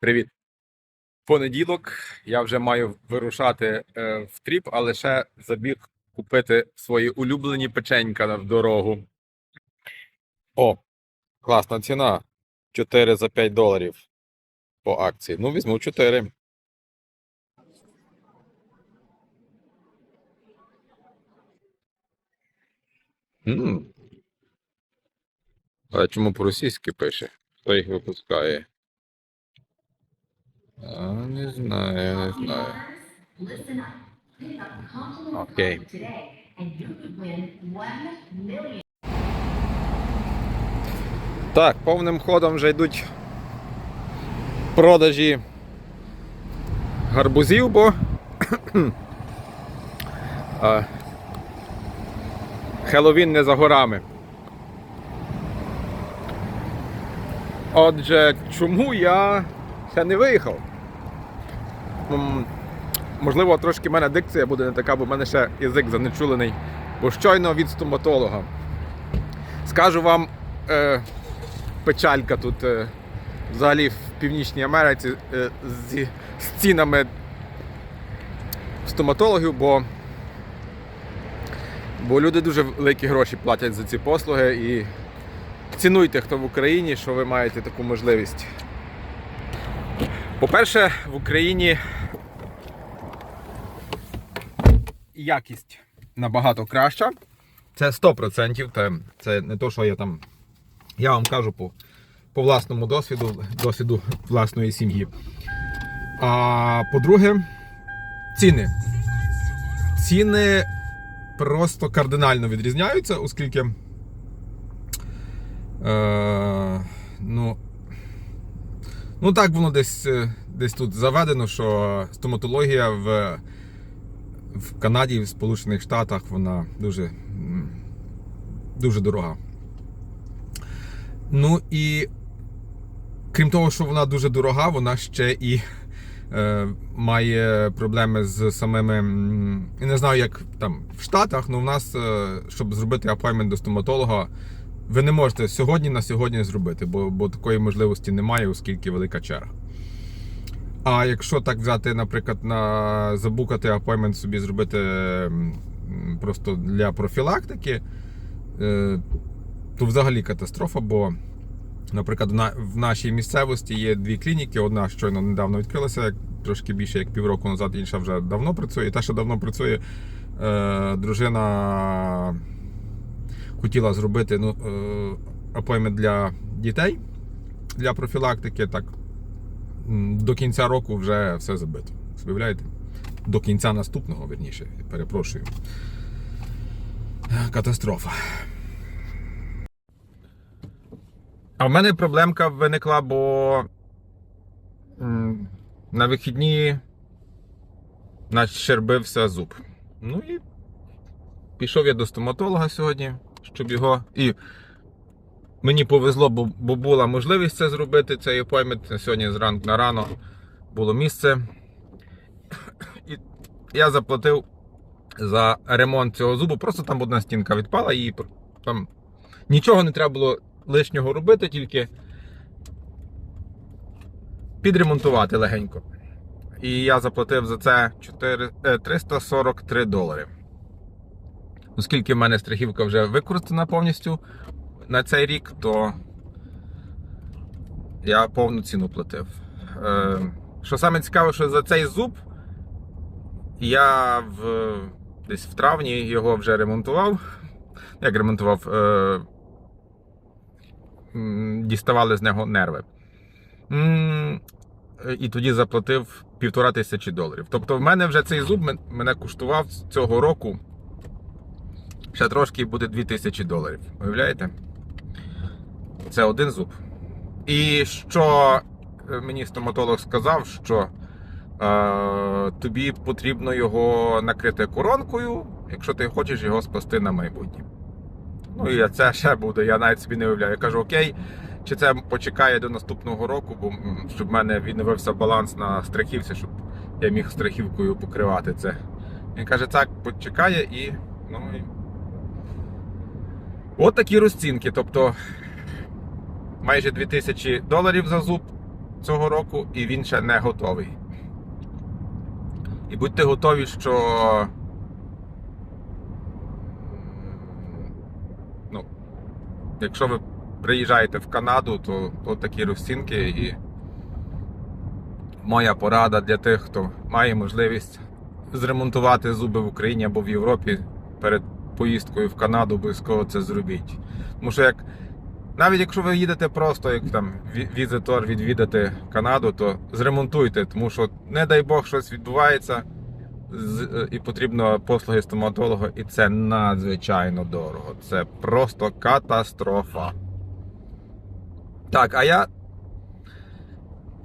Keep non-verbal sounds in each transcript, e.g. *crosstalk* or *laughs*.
Привіт. Понеділок я вже маю вирушати е, в тріп, але ще забіг купити свої улюблені печенька в дорогу. О, класна ціна. 4 за 5 доларів по акції. Ну, візьму 4. М. А чому по-російськи пише? Хто їх випускає? А, не знаю, не знаю. Million. Так, повним ходом вже йдуть продажі гарбузів, бо *coughs* а, Хеллоуін не за горами. Отже, чому я ще не виїхав? Можливо, трошки в мене дикція буде не така, бо в мене ще язик занечулений, бо щойно від стоматолога. Скажу вам, е, печалька тут е, взагалі в Північній Америці е, зі, з цінами стоматологів, бо, бо люди дуже великі гроші платять за ці послуги і цінуйте, хто в Україні, що ви маєте таку можливість. По-перше, в Україні якість набагато краща. Це 100%. Це, це не то, що я там я вам кажу по, по власному досвіду, досвіду власної сім'ї. А по-друге, ціни. Ціни просто кардинально відрізняються, оскільки. Е, ну, ну так воно десь, е, десь тут заведено, що стоматологія в, в Канаді і в Сполучених Штатах вона дуже, дуже дорога. Ну і крім того, що вона дуже дорога, вона ще і е, має проблеми з самими. Я не знаю, як там в Штатах, але в нас, е, щоб зробити апоймент до стоматолога, ви не можете сьогодні на сьогодні зробити, бо, бо такої можливості немає, оскільки велика черга. А якщо так взяти, наприклад, на забукати апоймент собі зробити просто для профілактики, е, то взагалі катастрофа, бо, наприклад, в, нашій місцевості є дві клініки. Одна щойно недавно відкрилася, трошки більше як півроку назад, інша вже давно працює. Та, що давно працює, е, дружина хотіла зробити ну, апоймент для дітей для профілактики. Так, до кінця року вже все забито. Уявляєте? До кінця наступного, верніше, перепрошую. Катастрофа. А в мене проблемка виникла, бо на вихідні щербився зуб. Ну і пішов я до стоматолога сьогодні, щоб його. І мені повезло, бо, була можливість це зробити, цей appointment. Сьогодні зранку на рано було місце. І я заплатив за ремонт цього зубу. Просто там одна стінка відпала і там нічого не треба було лишнього робити, тільки підремонтувати легенько. І я заплатив за це 4, е, 343 долари. Оскільки в мене страхівка вже використана повністю на цей рік, то я повну ціну платив. Е, Що саме цікаве, що за цей зуб я в, десь в травні його вже ремонтував. Як ремонтував? Е, діставали з нього нерви. І тоді заплатив півтора тисячі доларів. Тобто, в мене вже цей зуб мене коштував цього року. Ще трошки буде 2000 доларів. Уявляєте? Це один зуб. І що е, мені стоматолог сказав, що е, тобі потрібно його накрити коронкою, якщо ти хочеш його спасти на майбутнє. Ну і це ще буде, я навіть собі не уявляю. Я кажу, окей, чи це почекає до наступного року, бо щоб в мене відновився баланс на страхівці, щоб я міг страхівкою покривати це. Він каже, так, почекає і. Ну, і... От такі розцінки. Тобто майже 2000 доларів за зуб цього року, і він ще не готовий. І будьте готові, що ну, якщо ви приїжджаєте в Канаду, то, то такі розцінки і моя порада для тих, хто має можливість зремонтувати зуби в Україні або в Європі перед поїздкою в Канаду, обов'язково це зробіть. Тому що як навіть якщо ви їдете просто як там візитор відвідати Канаду, то зремонтуйте, тому що, не дай Бог, щось відбувається е, і потрібно послуги стоматолога, і це надзвичайно дорого. Це просто катастрофа. Так, а я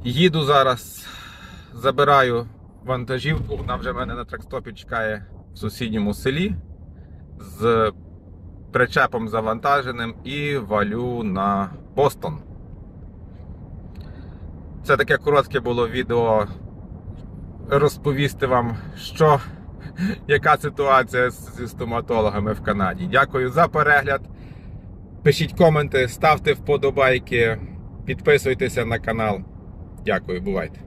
їду зараз, забираю вантажівку, вона вже в мене на тракстопі чекає в сусідньому селі з причепом завантаженим і валю на Бостон. Це таке коротке було відео розповісти вам, що, *laughs* яка ситуація зі стоматологами в Канаді. Дякую за перегляд. Пишіть коменти, ставте вподобайки, підписуйтеся на канал. Дякую, бувайте.